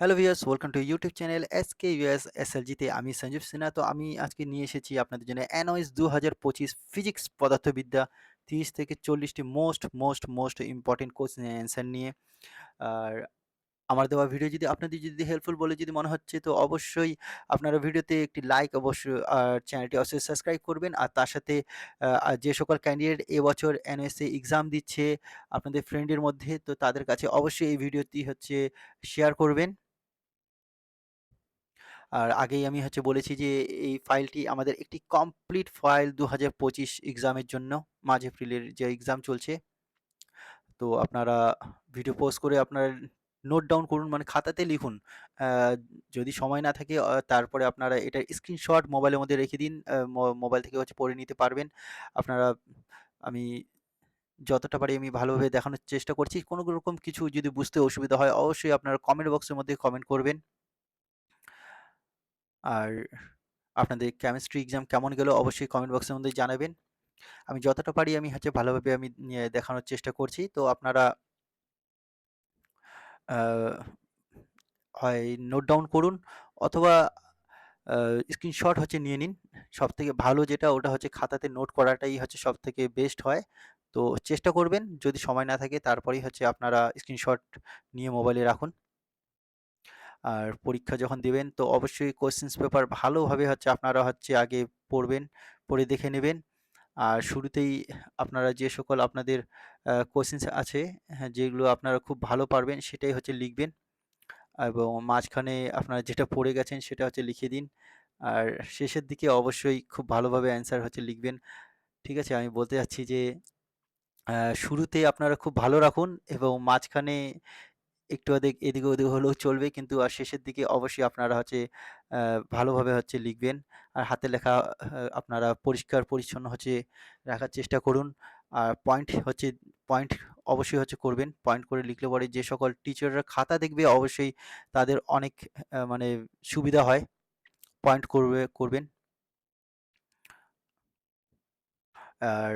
Hello viewers welcome to YouTube channel S K US এসএলজিতে আমি সঞ্জীব সিনহা। তো আমি আজকে নিয়ে এসেছি আপনাদের জন্য অ্যানয়েস দু হাজার পঁচিশ ফিজিক্স পদার্থবিদ্যা, তিরিশ থেকে চল্লিশটি most most most important question answer নিয়ে। আর আমার দেওয়া ভিডিও যদি আপনাদের যদি হেল্পফুল বলে যদি মনে হচ্ছে, তো অবশ্যই আপনারা ভিডিওতে একটি লাইক অবশ্যই, আর চ্যানেলটি অবশ্যই সাবস্ক্রাইব করবেন। আর তার সাথে যে সকল ক্যান্ডিডেট এবছর এনএসএ এক্সাম দিচ্ছে আপনাদের ফ্রেন্ডের মধ্যে, তো তাদের কাছে অবশ্যই এই ভিডিওটি হচ্ছে শেয়ার করবেন। আর আগেই আমি হচ্ছে বলেছি যে, এই ফাইলটি আমাদের একটি কমপ্লিট ফাইল দু হাজার পঁচিশ এক্সামের জন্য, মার্চ, এপ্রিলের যে এক্সাম চলছে। তো আপনারা ভিডিও পোস্ট করে আপনারা নোট ডাউন করুন মানে খাতাতে লিখুন। যদি সময় না থাকে তারপরে আপনারা এটা স্ক্রিনশট মোবাইলের মধ্যে রেখে দিন। মোবাইল থেকে হচ্ছে পড়ে নিতে পারবেন। আপনারা, আমি যতটা পারি আমি ভালোভাবে দেখানোর চেষ্টা করছি। কোনো রকম কিছু যদি বুঝতে অসুবিধা হয়, অবশ্যই আপনারা কমেন্ট বক্সের মধ্যে কমেন্ট করবেন। আর আপনাদের কেমিস্ট্রি এক্সাম কেমন গেল অবশ্যই কমেন্ট বক্সের মধ্যে জানাবেন। আমি যতটা পারি আমি হচ্ছে ভালোভাবে আমি দেখানোর চেষ্টা করছি। তো আপনারা হয় নোট ডাউন করুন অথবা স্ক্রিনশট হচ্ছে নিয়ে নিন। সব থেকে ভালো যেটা ওটা হচ্ছে খাতাতে নোট করাটাই হচ্ছে সব থেকে বেস্ট হয়। তো চেষ্টা করবেন যদি সময় না থাকে তারপরেই হচ্ছে আপনারা স্ক্রিনশট নিয়ে মোবাইলে রাখুন। আর পরীক্ষা যখন দেবেন, তো অবশ্যই কোশ্চেন্স পেপার ভালোভাবে হচ্ছে আপনারা হচ্ছে আগে পড়বেন, পড়ে দেখে নেবেন। আর শুরুতেই আপনারা যে সকল আপনাদের কোশ্চেন্স আছে হ্যাঁ যেগুলো আপনারা খুব ভালো পারবেন, সেটাই হচ্ছে লিখবেন। এবং মাঝখানে আপনারা যেটা পড়ে গেছেন, সেটা হচ্ছে লিখে দিন। আর শেষের দিকে অবশ্যই খুব ভালোভাবে অ্যান্সার হচ্ছে লিখবেন। ঠিক আছে? আমি বলতে চাচ্ছি যে শুরুতে আপনারা খুব ভালো রাখুন এবং মাঝখানে একটু আধেক এদিকে ওদিকে হলেও চলবে। কিন্তু আর শেষের দিকে অবশ্যই আপনারা হচ্ছে ভালোভাবে হচ্ছে লিখবেন। আর হাতে লেখা আপনারা পরিষ্কার পরিচ্ছন্ন হচ্ছে রাখার চেষ্টা করুন। আর পয়েন্ট হচ্ছে পয়েন্ট অবশ্যই হচ্ছে করবেন। পয়েন্ট করে লিখলে পরে যে সকল টিচাররা খাতা দেখবে অবশ্যই তাদের অনেক মানে সুবিধা হয়। পয়েন্ট করবে, করবেন। আর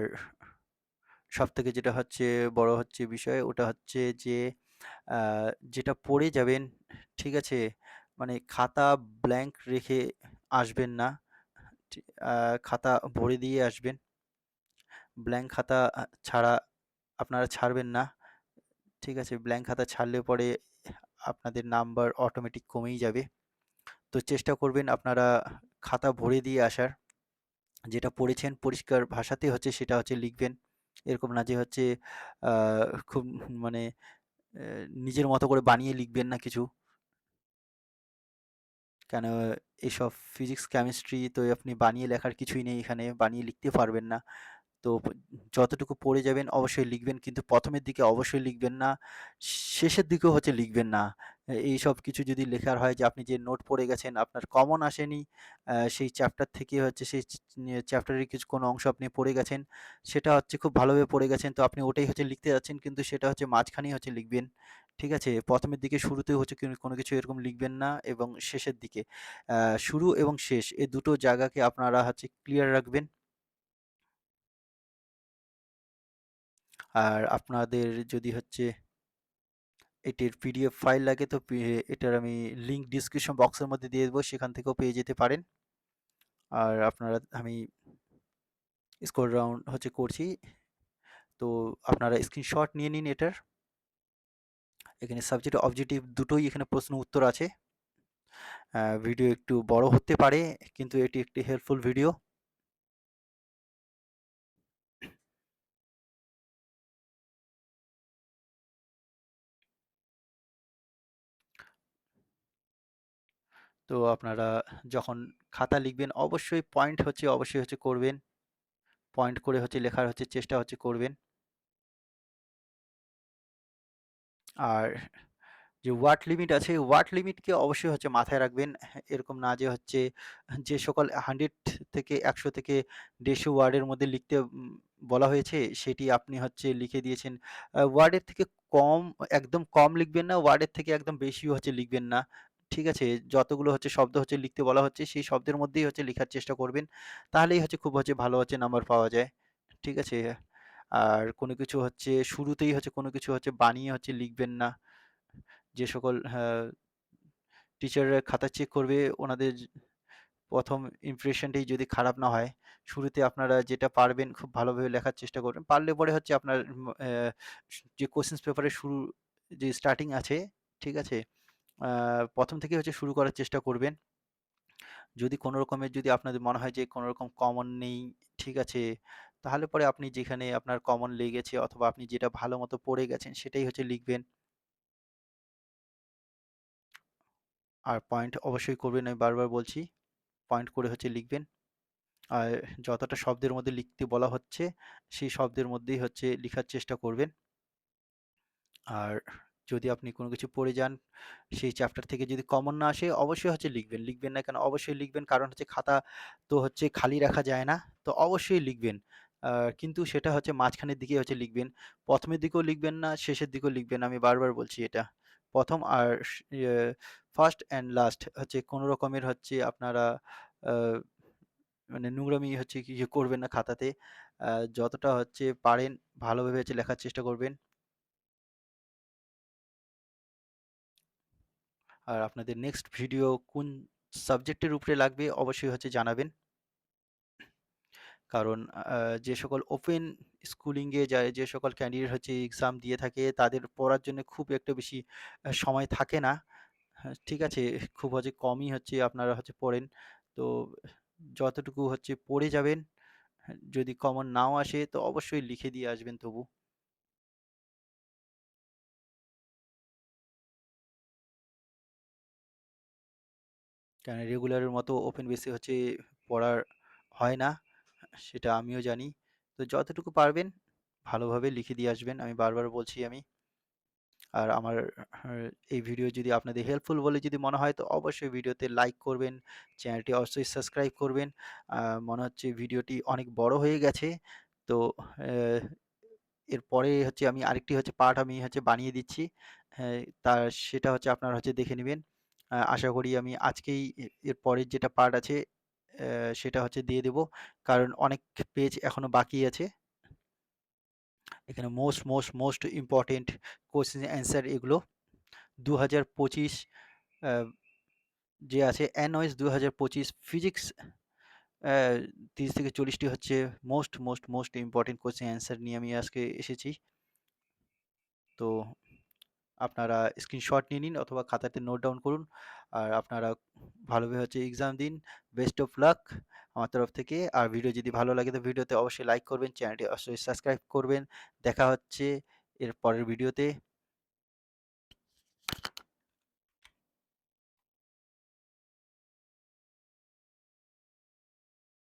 সব থেকে যেটা হচ্ছে বড় হচ্ছে বিষয়, ওটা হচ্ছে যে যেটা পড়ে যাবেন, ঠিক আছে? মানে খাতা ব্ল্যাঙ্ক রেখে আসবেন না। খাতা ভরে দিয়ে আসবেন। ব্ল্যাঙ্ক খাতা ছাড়া আপনারা ছাড়বেন না। ঠিক আছে? ব্ল্যাঙ্ক খাতা ছাড়লে পরে আপনাদের নাম্বার অটোমেটিক কমেই যাবে। তো চেষ্টা করবেন আপনারা খাতা ভরে দিয়ে আসার। যেটা পড়েছেন পরিষ্কার ভাষাতে হচ্ছে সেটা হচ্ছে লিখবেন। এরকম না যে হচ্ছে খুব মানে নিজের মতো করে বানিয়ে লিখবেন না কিছু? কেন এইসব ফিজিক্স কেমিস্ট্রি তো আপনি বানিয়ে লেখার কিছুই নেই এখানে, বানিয়ে লিখতে পারবেন না। তো যতটুকু পড়ে যাবেন অবশ্যই লিখবেন, কিন্তু প্রথমের দিকে অবশ্যই লিখবেন না, শেষের দিকে হচ্ছে লিখবেন না। এই সব কিছু যদি লেখার হয় যে আপনি যে নোট পড়ে গেছেন আপনার কমন আসেনি সেই চ্যাপ্টার থেকে হচ্ছে সেই চ্যাপ্টারের কিছু কোনো অংশ আপনি পড়ে গেছেন, সেটা হচ্ছে খুব ভালোভাবে পড়ে গেছেন, তো আপনি ওটাই হচ্ছে লিখতে যাচ্ছেন, কিন্তু সেটা হচ্ছে মাঝখানেই হচ্ছে লিখবেন, ঠিক আছে? প্রথমের দিকে শুরুতে হচ্ছে কোনো কিছু এরকম লিখবেন না এবং শেষের দিকে শুরু এবং শেষ এই দুটো জায়গাকে আপনারা হচ্ছে ক্লিয়ার রাখবেন। আর আপনাদের যদি হচ্ছে এটির পিডিএফ ফাইল লাগে, তো এটার আমি লিঙ্ক ডিসক্রিপশন বক্সের মধ্যে দিয়ে দেবো, সেখান থেকেও পেয়ে যেতে পারেন। আর আপনারা, আমি স্কোর রাউন্ড হচ্ছে করছি। তো আপনারা স্ক্রিনশট নিয়ে নিন এটার। এখানে সাবজেক্ট অবজেক্টিভ দুটোই এখানে প্রশ্ন উত্তর আছে। ভিডিও একটু বড় হতে পারে, কিন্তু এটি একটি হেল্পফুল ভিডিও তো আপনারা যখন খাতা লিখবেন, অবশ্যই পয়েন্ট হচ্ছে, অবশ্যই হচ্ছে করবেন। পয়েন্ট করে হচ্ছে, লেখার হচ্ছে, চেষ্টা হচ্ছে করবেন। আর যে ওয়াট লিমিট আছে ওয়াট লিমিটকে অবশ্যই হচ্ছে মাথায় রাখবেন। এরকম না যে হচ্ছে যে সকল হান্ড্রেড থেকে একশো থেকে দেড়শো ওয়ার্ডের মধ্যে লিখতে বলা হয়েছে, সেটি আপনি হচ্ছে লিখে দিয়েছেন। ওয়ার্ডের থেকে কম, একদম কম লিখবেন না ওয়ার্ডের থেকে একদম বেশিও হচ্ছে লিখবেন না। ঠিক আছে যতগুলো হচ্ছে শব্দ হচ্ছে লিখতে বলা হচ্ছে সেই শব্দের মধ্যেই হচ্ছে লেখার চেষ্টা করবেন। তাহলেই হচ্ছে খুব হচ্ছে ভালো হচ্ছে নাম্বার পাওয়া যায়। ঠিক আছে? আর কোনো কিছু হচ্ছে শুরুতেই হচ্ছে কোনো কিছু হচ্ছে বানিয়ে হচ্ছে লিখবেন না। যে সকল হ্যাঁ, টিচাররা খাতা চেক করবে ওনাদের প্রথম ইমপ্রেশনটাই যদি খারাপ না হয় শুরুতে আপনারা যেটা পারবেন খুব ভালোভাবে লেখার চেষ্টা করবেন। পারলে পরে হচ্ছে আপনার যে কোশ্চেন্স পেপারের শুরু যে স্টার্টিং আছে ঠিক আছে? প্রথম থেকে হচ্ছে শুরু করার চেষ্টা করবেন। যদি কোনো রকমের যদি আপনাদের মনে হয় যে কোনো রকম কমন নেই, ঠিক আছে, তাহলে পরে আপনি যেখানে আপনার কমন লেগেছে অথবা আপনি যেটা ভালো মতো পড়ে গেছেন সেটাই হচ্ছে লিখবেন। আর পয়েন্ট অবশ্যই করবেন, আমি বারবার বলছি পয়েন্ট করে হচ্ছে লিখবেন। আর যতটা শব্দের মধ্যে লিখতে বলা হচ্ছে, সেই শব্দের মধ্যেই হচ্ছে লেখার চেষ্টা করবেন। আর যদি আপনি কোনো কিছু পড়ে যান, সেই চ্যাপ্টার থেকে যদি কমন না আসে, অবশ্যই হচ্ছে লিখবেন। লিখবেন না কেন? অবশ্যই লিখবেন। কারণ হচ্ছে খাতা তো হচ্ছে খালি রাখা যায় না। তো অবশ্যই লিখবেন। কিন্তু সেটা হচ্ছে মাঝখানের দিকে হচ্ছে লিখবেন। প্রথমের দিকেও লিখবেন না, শেষের দিকেও লিখবেন। আমি বারবার বলছি এটা। প্রথম আর ফার্স্ট অ্যান্ড লাস্ট হচ্ছে কোনো রকমের হচ্ছে আপনারা মানে নোংরামি হচ্ছে কি করবেন না খাতাতে। যতটা হচ্ছে পারেন, ভালোভাবে হচ্ছে লেখার চেষ্টা করবেন। আর আপনাদের নেক্সট ভিডিও কোন সাবজেক্টের উপরে লাগবে অবশ্যই হচ্ছে জানাবেন। কারণ যে সকল ওপেন স্কুলিংয়ে যায় যে সকল ক্যান্ডিডেট হচ্ছে এক্সাম দিয়ে থাকে তাদের পড়ার জন্য খুব একটা বেশি সময় থাকে না। হ্যাঁ, ঠিক আছে খুব হচ্ছে কমই হচ্ছে আপনারা হচ্ছে পড়েন। তো যতটুকু হচ্ছে পড়ে যাবেন যদি কমন নাও আসে তো অবশ্যই লিখে দিয়ে আসবেন তবু। কেন রেগুলারের মতো ওপেন বেসে হচ্ছে পড়ার হয় না, সেটা আমিও জানি। তো যতটুকু পারবেন ভালোভাবে লিখে দিয়ে আসবেন, আমি বারবার বলছি আমি। আর আমার, এই ভিডিও যদি আপনাদের হেল্পফুল বলে যদি মনে হয়, তো অবশ্যই ভিডিওতে লাইক করবেন চ্যানেলটি অবশ্যই সাবস্ক্রাইব করবেন। মনে হচ্ছে ভিডিওটি অনেক বড় হয়ে গেছে। তো এরপরে হচ্ছে আমি আরেকটি হচ্ছে পার্ট আমি হচ্ছে বানিয়ে দিচ্ছি। তার, সেটা হচ্ছে আপনারা হচ্ছে দেখে নেবেন। আশা করি আমি আজকেই এর পরের যেটা পার্ট আছে সেটা হচ্ছে দিয়ে দেব। কারণ অনেক পেজ এখনও বাকি আছে। এখানে most most most important question answer এগুলো। দু হাজার পঁচিশ যে আছে অ্যানওয়েস দু হাজার পঁচিশ ফিজিক্স তিরিশ থেকে চল্লিশটি হচ্ছে most most most important question answer নিয়ে আমি আজকে এসেছি। তো আপনারা স্ক্রিনশট নিয়ে নিন অথবা খাতাতে নোট ডাউন করুন। আর আপনারা ভালোভাবে হচ্ছে এক্সাম দিন। বেস্ট অফ লাক আমার তরফ থেকে। আর ভিডিও যদি ভালো লাগে তো ভিডিওতে অবশ্যই লাইক করবেন চ্যানেলটি অবশ্যই সাবস্ক্রাইব করবেন। দেখা হচ্ছে এর পরের ভিডিওতে